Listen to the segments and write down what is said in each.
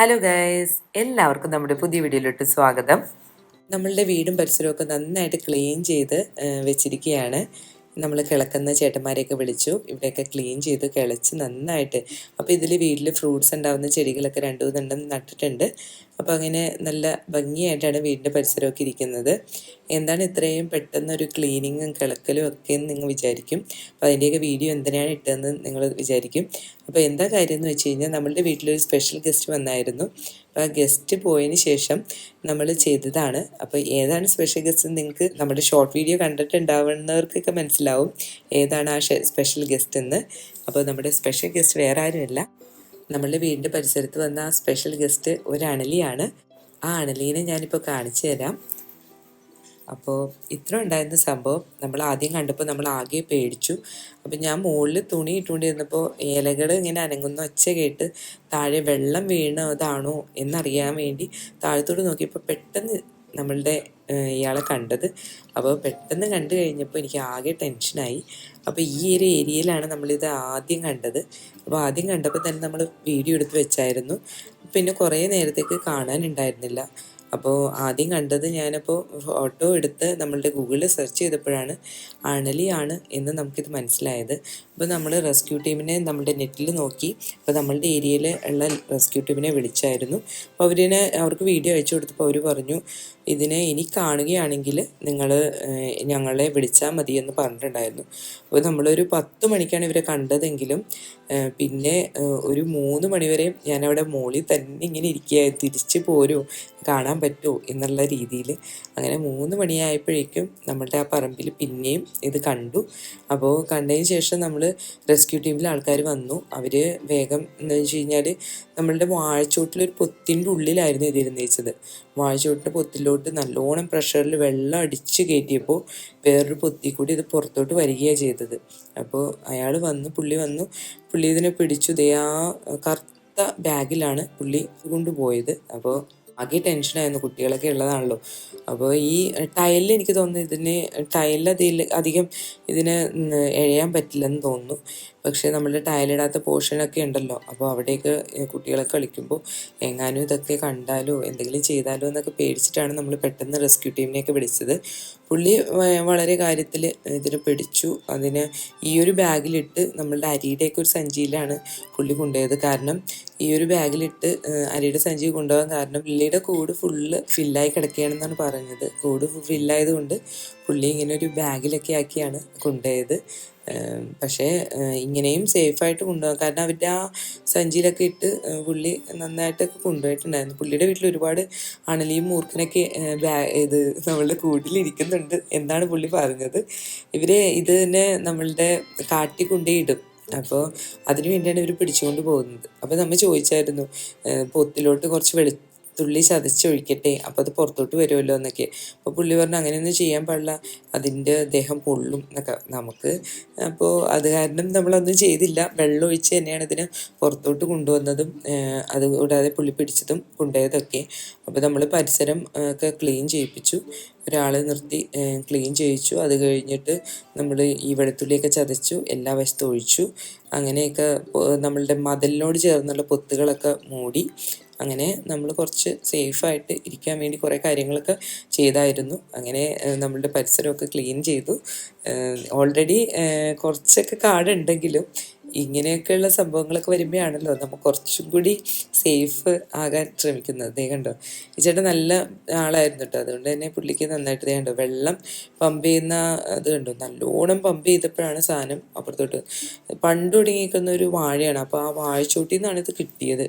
Hello guys എല്ലാവർക്കും നമ്മുടെ പുതിയ വീഡിയോയിലോട്ട് സ്വാഗതം. നമ്മളുടെ വീടും പരിസരവും ഒക്കെ നന്നായിട്ട് ക്ലീൻ ചെയ്ത് വെച്ചിരിക്കുകയാണ്. നമ്മൾ കിളക്കുന്ന ചേട്ടന്മാരെയൊക്കെ വിളിച്ചു. ഇവിടെയൊക്കെ ക്ലീൻ ചെയ്ത് കിളച്ച് നന്നായിട്ട്. അപ്പോൾ ഇതിൽ വീട്ടിൽ ഫ്രൂട്ട്സ് ഉണ്ടാവുന്ന ചെടികളൊക്കെ രണ്ടു മൂന്നെണ്ണം നട്ടിട്ടുണ്ട്. അപ്പോൾ അങ്ങനെ നല്ല ഭംഗിയായിട്ടാണ് വീടിന്റെ പരിസരമൊക്കെ ഇരിക്കുന്നത്. എന്താണ് ഇത്രയും പെട്ടെന്ന് ഒരു ക്ലീനിങ്ങും കിളക്കലും ഒക്കെ എന്ന് നിങ്ങൾ വിചാരിക്കും. അപ്പോൾ അതിന്റെയൊക്കെ വീഡിയോ എന്തിനാണ് ഇട്ടതെന്ന് നിങ്ങൾ വിചാരിക്കും. അപ്പോൾ എന്താ കാര്യം എന്ന് വെച്ച് കഴിഞ്ഞാൽ നമ്മളുടെ വീട്ടിലൊരു സ്പെഷ്യൽ ഗസ്റ്റ് വന്നായിരുന്നു. അപ്പോൾ ആ ഗസ്റ്റ് പോയതിന് ശേഷം നമ്മൾ ചെയ്തതാണ്. അപ്പോൾ ഏതാണ് സ്പെഷ്യൽ ഗസ്റ്റ് നിങ്ങൾക്ക് നമ്മുടെ ഷോർട്ട് വീഡിയോ കണ്ടിട്ടുണ്ടാവുന്നവർക്കൊക്കെ മനസ്സിലാവും. ഏതാണ് ആ സ്പെഷ്യൽ ഗസ്റ്റ് എന്ന്. അപ്പോൾ നമ്മുടെ സ്പെഷ്യൽ ഗസ്റ്റ് വേറെ ആരുമല്ല. നമ്മളുടെ വീടിന്റെ പരിസരത്ത് വന്ന ആ സ്പെഷ്യൽ ഗസ്റ്റ് ഒരു അണലിയാണ്. ആ അണലീനെ ഞാനിപ്പോൾ കാണിച്ചു തരാം. അപ്പോൾ ഇത്ര ഉണ്ടായിരുന്ന സംഭവം നമ്മൾ ആദ്യം കണ്ടപ്പോൾ നമ്മൾ ആകെ പേടിച്ചു. അപ്പോൾ ഞാൻ മുകളിൽ തുണി ഇട്ടുകൊണ്ടിരുന്നപ്പോൾ ഇലകൾ ഇങ്ങനെ അനങ്ങുന്ന. ഒച്ച കേട്ട് താഴെ വെള്ളം വീണതാണോ എന്നറിയാൻ വേണ്ടി താഴത്തോട്ട് നോക്കിയപ്പോൾ പെട്ടെന്ന് നമ്മളുടെ ഇയാളെ കണ്ടത്. അപ്പോൾ പെട്ടെന്ന് കണ്ടു കഴിഞ്ഞപ്പോൾ എനിക്ക് ആകെ ടെൻഷനായി. അപ്പോൾ ഈ ഒരു ഏരിയയിലാണ് നമ്മളിത് ആദ്യം കണ്ടത്. അപ്പോൾ ആദ്യം കണ്ടപ്പോൾ തന്നെ നമ്മൾ വീഡിയോ എടുത്ത് വെച്ചായിരുന്നു. പിന്നെ കുറേ നേരത്തേക്ക് കാണാനുണ്ടായിരുന്നില്ല. അപ്പോൾ ആദ്യം കണ്ടത് ഞാനപ്പോൾ ഫോട്ടോ എടുത്ത് നമ്മളുടെ ഗൂഗിളിൽ സെർച്ച് ചെയ്തപ്പോഴാണ് അണലിയാണ് എന്ന് നമുക്കിത് മനസ്സിലായത്. അപ്പോൾ നമ്മൾ റെസ്ക്യൂ ടീമിനെ നമ്മുടെ നെറ്റിൽ നോക്കി. അപ്പോൾ നമ്മളുടെ ഏരിയയിൽ ഉള്ള റെസ്ക്യൂ ടീമിനെ വിളിച്ചായിരുന്നു. അപ്പോൾ അവരിനെ അവർക്ക് വീഡിയോ അയച്ചു കൊടുത്തപ്പോൾ അവർ പറഞ്ഞു ഇതിനെ ഇനി കാണുകയാണെങ്കിൽ നിങ്ങൾ ഞങ്ങളെ വിളിച്ചാൽ മതി എന്ന് പറഞ്ഞിട്ടുണ്ടായിരുന്നു. അപ്പോൾ നമ്മളൊരു പത്ത് മണിക്കാണ് ഇവരെ കണ്ടതെങ്കിലും പിന്നെ ഒരു മൂന്ന് മണിവരെ ഞാനവിടെ മോളിൽ തന്നെ ഇങ്ങനെ ഇരിക്കുക തിരിച്ചു പോരും കാണാൻ പറ്റുമോ എന്നുള്ള രീതിയിൽ അങ്ങനെ മൂന്ന് മണിയായപ്പോഴേക്കും നമ്മളുടെ ആ പറമ്പിൽ പിന്നെയും ഇത് കണ്ടു. അപ്പോൾ കണ്ടതിന് ശേഷം നമ്മൾ റെസ്ക്യൂ ടീമിലെ ആൾക്കാർ വന്നു. അവർ വേഗം എന്ന് വെച്ച് കഴിഞ്ഞാൽ നമ്മളുടെ വാഴച്ചോട്ടിലൊരു പൊത്തിന്റെ ഉള്ളിലായിരുന്നു ഇത് ഇരുന്നേച്ചത്. വാഴച്ചോട്ടിന്റെ പൊത്തിലോട്ട് നല്ലോണം പ്രഷറിൽ വെള്ളം അടിച്ച് കയറ്റിയപ്പോൾ വേറൊരു പൊത്തി കൂടി ഇത് പുറത്തോട്ട് വരികയാണ് ചെയ്തത്. അപ്പോൾ അയാൾ വന്നു പുള്ളി വന്നു. പുള്ളി ഇതിനെ പിടിച്ചു. ദേ ആ കറുത്ത ബാഗിലാണ് പുള്ളി കൊണ്ടുപോയത്. അപ്പോൾ ആകെ ടെൻഷനായിരുന്നു കുട്ടികളൊക്കെ ഉള്ളതാണല്ലോ. അപ്പോൾ ഈ ടൈലിൽ എനിക്ക് തോന്നുന്നു ഇതിന് ടൈലിൽ അതിൽ അധികം ഇതിന് എഴയാൻ പറ്റില്ലെന്ന് തോന്നുന്നു. പക്ഷേ നമ്മൾ ടൈലിടാത്ത പോർഷനൊക്കെ ഉണ്ടല്ലോ. അപ്പോൾ അവിടെയൊക്കെ കുട്ടികളൊക്കെ കളിക്കുമ്പോൾ എങ്ങാനും ഇതൊക്കെ കണ്ടാലോ എന്തെങ്കിലും ചെയ്താലോ എന്നൊക്കെ പേടിച്ചിട്ടാണ് നമ്മൾ പെട്ടെന്ന് റെസ്ക്യൂ ടീമിനെയൊക്കെ വിളിച്ചത്. പുള്ളി വളരെ കാര്യത്തിൽ ഇതിനെ പിടിച്ചു. അതിന് ഈ ഒരു ബാഗിലിട്ട് നമ്മളുടെ അരിയുടെയൊക്കെ ഒരു സഞ്ചിയിലാണ് പുള്ളി കൊണ്ടുപോയത്. കാരണം ഈ ഒരു ബാഗിലിട്ട് അരിയുടെ സഞ്ചി കൊണ്ടുപോകാൻ കാരണം പുള്ളിയുടെ കൂട് ഫുള്ള് ഫില്ലായി കിടക്കുകയാണെന്നാണ് പറഞ്ഞത്. കൂട് ഫില്ലായത് കൊണ്ട് പുള്ളി ഇങ്ങനെ ഒരു ബാഗിലൊക്കെ ആക്കിയാണ് കൊണ്ടുപോയത്. പക്ഷേ ഇങ്ങനെയും സേഫായിട്ട് കൊണ്ടുപോകാം. കാരണം അവരുടെ ആ സഞ്ചിയിലൊക്കെ ഇട്ട് പുള്ളി നന്നായിട്ടൊക്കെ കൊണ്ടുപോയിട്ടുണ്ടായിരുന്നു. പുള്ളിയുടെ വീട്ടിൽ ഒരുപാട് അണലിയും മൂർഖനൊക്കെ ഇത് നമ്മളുടെ കൂട്ടിലിരിക്കുന്നുണ്ട് എന്നാണ് പുള്ളി പറഞ്ഞത്. ഇത് തന്നെ നമ്മളുടെ കാട്ടി കൊണ്ടേയിടും അപ്പോൾ അതിനു വേണ്ടിയാണ് ഇവർ പിടിച്ചുകൊണ്ട് പോകുന്നത്. അപ്പോൾ നമ്മൾ ചോദിച്ചായിരുന്നു പൊത്തിലോട്ട് കുറച്ച് വെളുത്തുള്ളി ചതച്ചൊഴിക്കട്ടെ അപ്പോൾ അത് പുറത്തോട്ട് വരുമല്ലോ എന്നൊക്കെ. അപ്പോൾ പുള്ളി പറഞ്ഞു അങ്ങനെയൊന്നും ചെയ്യാൻ പാടില്ല. അതിന്റെ ദേഹം പൊള്ളും എന്നൊക്കെ നമുക്ക്. അപ്പോൾ അത് കാരണം നമ്മളൊന്നും ചെയ്തില്ല. വെള്ളം ഒഴിച്ച് തന്നെയാണ് ഇതിനെ പുറത്തോട്ട് കൊണ്ടുവന്നതും അതുകൂടാതെ കൂടാതെ പുള്ളി പിടിച്ചതും കൊണ്ടുപോയതൊക്കെ. അപ്പോൾ നമ്മൾ പരിസരം ഒക്കെ ക്ലീൻ ചെയ്യിപ്പിച്ചു. ഒരാളെ നിർത്തി ക്ലീൻ ചെയ്യിച്ചു. അത് കഴിഞ്ഞിട്ട് നമ്മൾ ഈ വെളുത്തുള്ളിയൊക്കെ ചതച്ചു എല്ലാ വശത്തും ഒഴിച്ചു. അങ്ങനെയൊക്കെ നമ്മളുടെ മതിലിനോട് ചേർന്നുള്ള പൊത്തുകളൊക്കെ മൂടി അങ്ങനെ നമ്മൾ കുറച്ച് സേഫായിട്ട് ഇരിക്കാൻ വേണ്ടി കുറേ കാര്യങ്ങളൊക്കെ ചെയ്തായിരുന്നു. അങ്ങനെ നമ്മളുടെ പരിസരമൊക്കെ ക്ലീൻ ചെയ്തു. ഓൾറെഡി കുറച്ചൊക്കെ കാടുണ്ടെങ്കിലും ഇങ്ങനെയൊക്കെയുള്ള സംഭവങ്ങളൊക്കെ വരുമ്പോഴാണല്ലോ നമ്മൾ കുറച്ചും കൂടി സേഫ് ആകാൻ ശ്രമിക്കുന്നത്. ദേ കണ്ടോ? ഈ ചേട്ടൻ നല്ല ആളായിരുന്നു കേട്ടോ. അതുകൊണ്ട് തന്നെ പുള്ളിക്ക് നന്നായിട്ട് ദേ കണ്ടോ? വെള്ളം പമ്പ് ചെയ്യുന്ന അത് കണ്ടോ? നല്ലോണം പമ്പ് ചെയ്തപ്പോഴാണ് സാധനം അപ്പുറത്തോട്ട്. പണ്ട് തുടങ്ങിയിരിക്കുന്ന ഒരു വാഴയാണ്. അപ്പോൾ ആ വാഴച്ചോട്ടിൽ നിന്നാണ് ഇത് കിട്ടിയത്.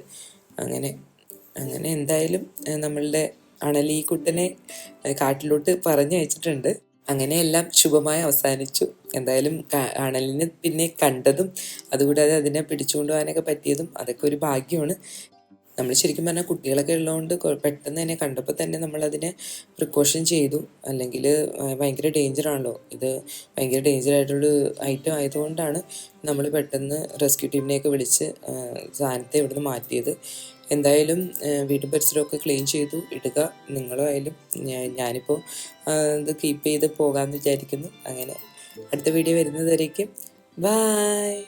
അങ്ങനെ അങ്ങനെ എന്തായാലും നമ്മളുടെ അണലിക്കുട്ടനെ കുട്ടനെ കാട്ടിലോട്ട് പറഞ്ഞയച്ചിട്ടുണ്ട്. അങ്ങനെ എല്ലാം ശുഭമായി അവസാനിച്ചു. എന്തായാലും അണലിനെ പിന്നെ കണ്ടതും അതുകൂടാതെ അതിനെ പിടിച്ചുകൊണ്ടുപോകാനൊക്കെ പറ്റിയതും അതൊക്കെ ഒരു ഭാഗ്യമാണ്. നമ്മൾ ശരിക്കും പറഞ്ഞാൽ കുട്ടികളൊക്കെ ഉള്ളതുകൊണ്ട് പെട്ടെന്ന് തന്നെ കണ്ടപ്പോൾ തന്നെ നമ്മളതിനെ പ്രിക്കോഷൻ ചെയ്തു. അല്ലെങ്കിൽ ഭയങ്കര ഡേഞ്ചർ ആണല്ലോ. ഇത് ഭയങ്കര ഡേഞ്ചർ ആയിട്ടുള്ള ഐറ്റം ആയതുകൊണ്ടാണ് നമ്മൾ പെട്ടെന്ന് റെസ്ക്യൂ ടീമിനെയൊക്കെ വിളിച്ച് സാധനത്തെ ഇവിടുന്ന് മാറ്റിയത്. എന്തായാലും വീടും പരിസരമൊക്കെ ക്ലീൻ ചെയ്തു. ഇടുക നിങ്ങളും ആയാലും ഞാ- ഞാനിപ്പോൾ ഇത് കീപ്പ് ചെയ്ത് പോകാമെന്ന് വിചാരിക്കുന്നു. അങ്ങനെ അടുത്ത വീഡിയോ വരുന്നതായിരിക്കും ബായ്